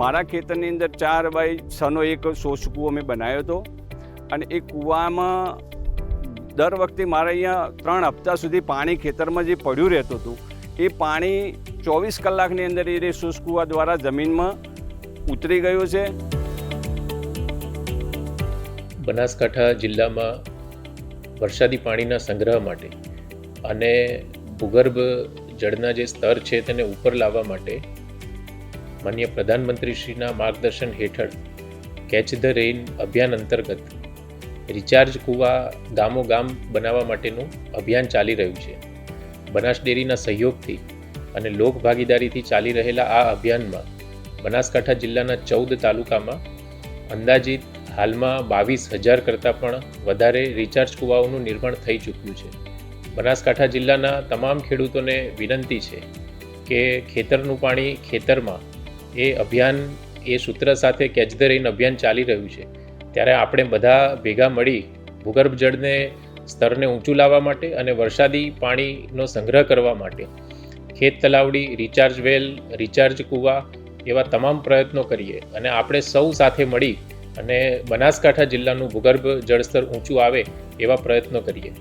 મારા ખેતરની અંદર ચાર બાય છનો એક શોષ કૂવો મેં બનાવ્યો હતો. અને એ કૂવામાં દર વખતે મારે અહીંયા ત્રણ હપ્તા સુધી પાણી ખેતરમાં જે પડ્યું રહેતું હતું, એ પાણી ચોવીસ કલાકની અંદર એ કૂવા દ્વારા જમીનમાં ઉતરી ગયું છે. બનાસકાંઠા જિલ્લામાં વરસાદી પાણીના સંગ્રહ માટે અને ભૂગર્ભ જળના જે સ્તર છે તેને ઉપર લાવવા માટે માન્ય પ્રધાનમંત્રીશ્રીના માર્ગદર્શન હેઠળ કેચ ધ રેઇન અભિયાન અંતર્ગત રિચાર્જ કૂવા ગામો ગામ બનાવવા માટેનું અભિયાન ચાલી રહ્યું છે. બનાસ ડેરીના સહયોગથી અને લોક ભાગીદારીથી ચાલી રહેલા આ અભિયાનમાં બનાસકાંઠા જિલ્લાના ચૌદ તાલુકામાં અંદાજિત હાલમાં બાવીસ હજાર કરતાં પણ વધારે રિચાર્જ કૂવાઓનું નિર્માણ થઈ ચૂક્યું છે. બનાસકાંઠા જિલ્લાના તમામ ખેડૂતોને વિનંતી છે કે ખેતરનું પાણી ખેતરમાં એ અભિયાન, એ સૂત્ર સાથે કેચ ધ રેઇન અભિયાન ચાલી રહ્યું છે. ત્યારે આપણે બધા ભેગા મળી ભૂગર્ભ જળને, સ્તરને ઊંચું લાવવા માટે અને વરસાદી પાણીનો સંગ્રહ કરવા માટે ખેત તલાવડી રિચાર્જ વેલ રિચાર્જ કૂવા એવા તમામ પ્રયત્નો કરીએ અને આપણે સૌ સાથે મળી અને બનાસકાંઠા જિલ્લાનું ભૂગર્ભ જળસ્તર ઊંચું આવે એવા પ્રયત્નો કરીએ.